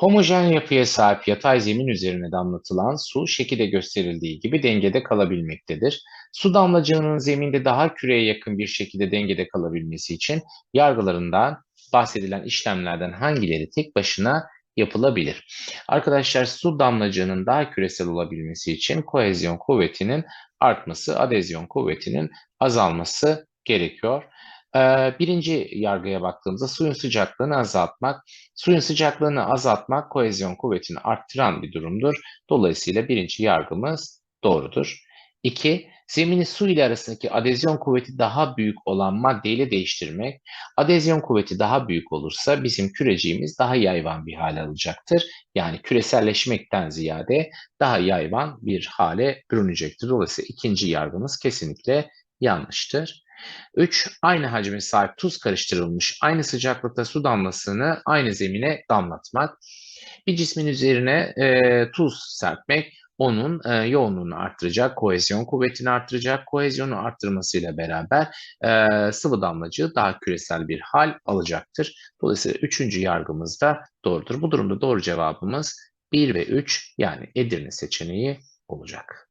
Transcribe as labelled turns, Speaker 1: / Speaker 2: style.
Speaker 1: Homojen yapıya sahip yatay zemin üzerine damlatılan su şekilde gösterildiği gibi dengede kalabilmektedir. Su damlacığının zeminde daha küreye yakın bir şekilde dengede kalabilmesi için yargılarından bahsedilen işlemlerden hangileri tek başına yapılabilir? Arkadaşlar su damlacığının daha küresel olabilmesi için kohezyon kuvvetinin artması, adezyon kuvvetinin azalması gerekiyor. Birinci yargıya baktığımızda suyun sıcaklığını azaltmak. Suyun sıcaklığını azaltmak kohezyon kuvvetini arttıran bir durumdur. Dolayısıyla birinci yargımız doğrudur. İki, zemini su ile arasındaki adezyon kuvveti daha büyük olan maddeyle değiştirmek. Adezyon kuvveti daha büyük olursa bizim küreciğimiz daha yayvan bir hale alacaktır. Yani küreselleşmekten ziyade daha yayvan bir hale bürünecektir. Dolayısıyla ikinci yargımız kesinlikle yanlıştır. 3. Aynı hacme sahip tuz karıştırılmış aynı sıcaklıkta su damlasını aynı zemine damlatmak. Bir cismin üzerine e, tuz serpmek onun e, yoğunluğunu arttıracak, kohezyon kuvvetini arttıracak. Kohezyonu arttırmasıyla beraber e, sıvı damlacığı daha küresel bir hal alacaktır. Dolayısıyla üçüncü yargımız da doğrudur. Bu durumda doğru cevabımız 1 ve 3 yani Edirne seçeneği olacak.